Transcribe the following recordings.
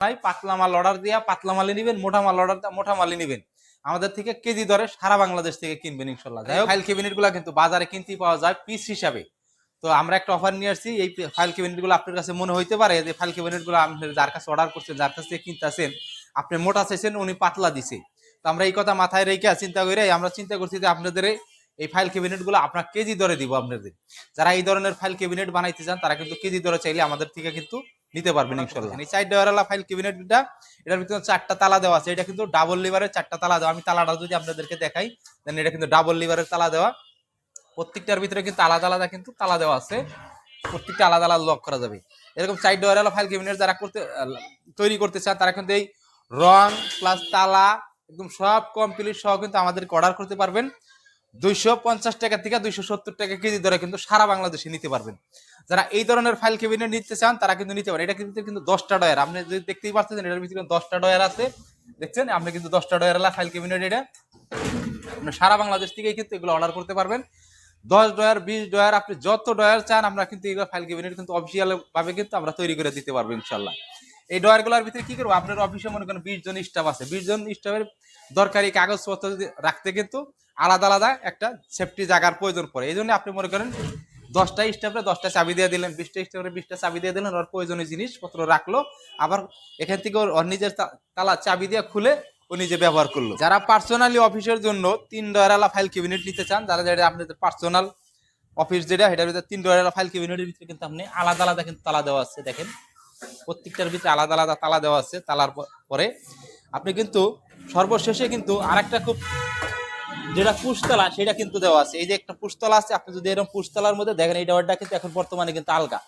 নাই পাতলা মাল অর্ডার দিয়া পাতলা মালই নিবেন মোটা মাল অর্ডার মোটা মালই নিবেন। আমাদের থেকে কেজি দরে সারা বাংলাদেশ থেকে কিনবেন ইনশাল্লাহ। যাই হোক ফাইল ক্যাবিনেটগুলা কিন্তু বাজারে কিনতেই পাওয়া যায় পিস হিসাবে। তো আমরা একটা অফার নিয়ে আসছি এই ফাইল ক্যাবিনেটগুলো আপনার কাছে মনে হইতে পারে যে ফাইল ক্যাবিনেটগুলো আপনি যার কাছে অর্ডার করছেন যার কাছ থেকে কিনতেছেন আপনি মোটা চাইছেন উনি পাতলা দিছে। তো আমরা এই কথা মাথায় রেখে চিন্তা করে আমরা চিন্তা করছি যে আপনাদের এই ফাইল ক্যাবিনেটগুলো আপনার কেজি দরে দিব আপনাদের। যারা এই ধরনের ফাইল ক্যাবিনেট বানাইতে চান তারা কিন্তু কেজি দরে চাইলে আমাদের থেকে কিন্তু নিতে পারবেন ইনশাল্লাহ এই সাইড ডয়ারওয়ালা ফাইল ক্যাবিনেটটা এটার ভিতরে চারটা তালা দেওয়া আছে। এটা কিন্তু ডাবল লিভারের চারটা তালা দেওয়া। আমি তালাটা যদি আপনাদেরকে দেখাই দেন এটা কিন্তু ডাবল লিভারের তালা দেওয়া। প্রত্যেকটার ভিতরে কিন্তু আলাদা আলাদা কিন্তু তালা দেওয়া আছে। প্রত্যেকটা আলাদা আলাদা লক করা যাবে। এরকম সাইড ডয়ারওয়ালা ফাইল ক্যাবিনেট যারা করতে তৈরি করতে চান, তারা কিন্তু এই রং প্লাস তালা, একদম সব কমপ্লিট সহ কিন্তু আমাদেরকে অর্ডার করতে পারবেন। দুইশো পঞ্চাশ টাকা থেকে দুইশো সত্তর টাকা কেজি কিন্তু সারা বাংলাদেশে নিতে পারবেন। যারা এই ধরনের ফাইল নিতে চান, তারা কিন্তু নিতে এটা কিন্তু কিন্তু দশটা ডয়ার। আপনি যদি দেখতেই এটার ভিতরে দশটা ডয়ার আছে। দেখছেন, আপনি কিন্তু দশটা ডয়ার ফাইল ক্যাবিনেট এটা আপনি সারা বাংলাদেশ থেকেই কিন্তু এগুলো অর্ডার করতে পারবেন। দশ ডয়ার, বিশ ডয়ার, আপনি যত ডয়ার চান, আমরা কিন্তু এগুলো ফাইল ক্যাবিনেট কিন্তু অফিসিয়াল ভাবে কিন্তু আমরা তৈরি করে দিতে পারব ইনশাল্লাহ এই ডয়ারগুলোর ভিতরে কি করব? আপনার অফিসে মনে করেন বিশ জন স্টাফ আছে। বিশ জন স্টাফের দরকারি কাগজপত্র যদি রাখতে কিন্তু আলাদা আলাদা একটা সেফটি জায়গার প্রয়োজন পড়ে। এই জন্য আপনি মনে করেন দশটা স্টাফে দশটা চাবি দিয়ে দিলেন, বিশটা স্টাফে বিশটা চাবি দিয়ে দিলেন, ওর প্রয়োজনীয় জিনিসপত্র রাখল, আবার এখান থেকে ওর নিজের তালা চাবি দিয়ে খুলে ও নিজে ব্যবহার করল। যারা পার্সোনালি অফিসের জন্য তিন ডয়ারালা ফাইল ক্যাবিনেট নিতে চান, যারা যেটা আপনাদের পার্সোনাল অফিস যেটা, সেটার ভিতরে তিন ডয়ারালা ফাইল ক্যাবিনেটের ভিতরে কিন্তু আপনি আলাদা আলাদা কিন্তু তালা দেওয়া আছে, দেখেন। প্রত্যেকটার ভিতরে আলাদা আলাদা তালা দেওয়া আছে, তালার পরে। আপনি কিন্তু সর্বশেষে কিন্তু আরেকটা খুব, যেটা পুষতলা সেটা কিন্তু দেওয়া আছে। এই যে একটা পুষতলা আছে, আপনি যদি এরকম পুষতলার মধ্যে দেখেন এই ডয়ারটা কিন্তু এখন বর্তমানে কিন্তু আলগা।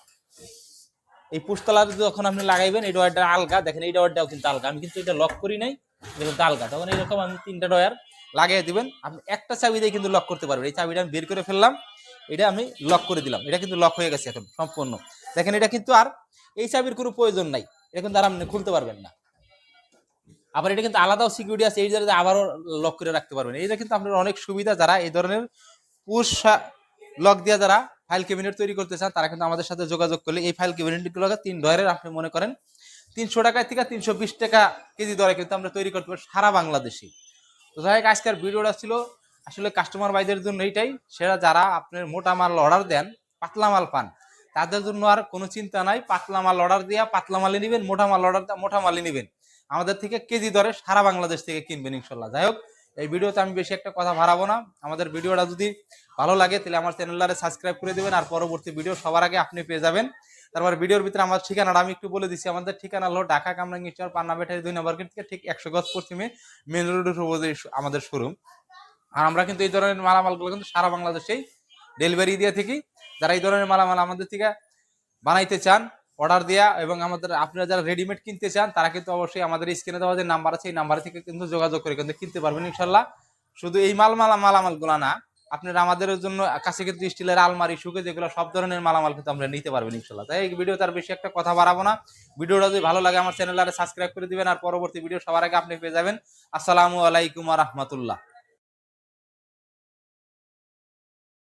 এই পুষতলার যখন আপনি লাগাইবেন এই ডয়ারটা আলগা। দেখেন এই ডয়ারটাও কিন্তু আলগা। আমি কিন্তু এটা লক করি নাই কিন্তু আলগা। তখন এইরকম আমি তিনটা ডয়ার লাগিয়ে দিবেন। আপনি একটা চাবি দিয়ে কিন্তু লক করতে পারবেন। এই চাবিটা আমি বের করে ফেললাম। এটা আমি লক করে দিলাম। এটা কিন্তু লক হয়ে গেছে এখন, সম্পূর্ণ। দেখেন, এটা কিন্তু আর এই চাবির কোনো প্রয়োজন নাই। এটা কিন্তু আর আপনি খুলতে পারবেন না। আবার এটা কিন্তু আলাদাও সিকিউরিটি আছে, এই জায়গায় আবারও লক করে রাখতে পারবেন। এইটা কিন্তু আপনার অনেক সুবিধা, যারা এই ধরনের পুশ লক দিয়ে যারা ফাইল ক্যাবিনেট তৈরি করতে চান, তারা কিন্তু আমাদের সাথে যোগাযোগ করলে এই ফাইল ক্যাবিনেটগুলোকে তিন ডয়ারের আপনি মনে করেন, তিনশো টাকা থেকে তিনশো বিশ টাকা কেজি দরে কিন্তু আমরা তৈরি করতে পারি সারা বাংলাদেশে। তো যাই হোক, আজকের ভিডিওটা ছিল আসলে কাস্টমার ভাইদের জন্য এইটাই সেটা যারা আপনার মোটা মাল অর্ডার দেন, পাতলা মাল পান, তাদের জন্য আর কোনো চিন্তা নাই, পাতলা মাল অর্ডার দিয়া পাতলা মালই নেবেন, মোটা মাল অর্ডার দেওয়া মোটা মালই নেবেন। আমাদের থেকে কেজি দরে সারা বাংলাদেশ থেকে কিনবেন ইনশাল্লাহ। যাই হোক, এই ভিডিওতে আমি বেশি একটা কথা বাড়াবো না। আমাদের ভিডিওটা যদি ভালো লাগে, তাহলে আমার চ্যানেলটারে সাবস্ক্রাইব করে দেবেন, আর পরবর্তী ভিডিও সবার আগে আপনি পেয়ে যাবেন। তারপর ভিডিওর ভিতরে আমার ঠিকানাটা আমি একটু বলে দিচ্ছি। আমাদের ঠিকানা হলো ঢাকা কামরাঙ্গি চর পান্না বেটারি দুই নম্বর থেকে ঠিক একশো গজ পশ্চিমে মেন রোডের আমাদের শোরুম আর আমরা কিন্তু এই ধরনের মালামালগুলো কিন্তু সারা বাংলাদেশেই ডেলিভারি দিয়ে থাকি। যারা এই ধরনের মালামাল আমাদের থেকে বানাইতে চান অর্ডার দেওয়া এবং আমাদের আপনারা যারা রেডিমেড কিনতে চান, তারা কিন্তু অবশ্যই আমাদের স্ক্রিনে দেওয়া যে নাম্বার আছে, এই নাম্বার থেকে কিন্তু যোগাযোগ করে কিন্তু কিনতে পারবেন ইনশাল্লাহ শুধু এই মাল মালা, মালামালগুলো না, আপনারা আমাদের জন্য কাছে কিন্তু স্টিলের আলমারি, সুকে যেগুলো সব ধরনের মালামাল কিন্তু আমরা নিতে পারবেন ইনশাল্লাহ তাই এই ভিডিও তার বেশি একটা কথা বাড়াবো না। ভিডিওটা যদি ভালো লাগে আমার চ্যানেলটারে সাবস্ক্রাইব করে দিবেন আর পরবর্তী ভিডিও সবার আগে আপনি পেয়ে যাবেন। আসসালামু আলাইকুম রহমতুল্লাহ।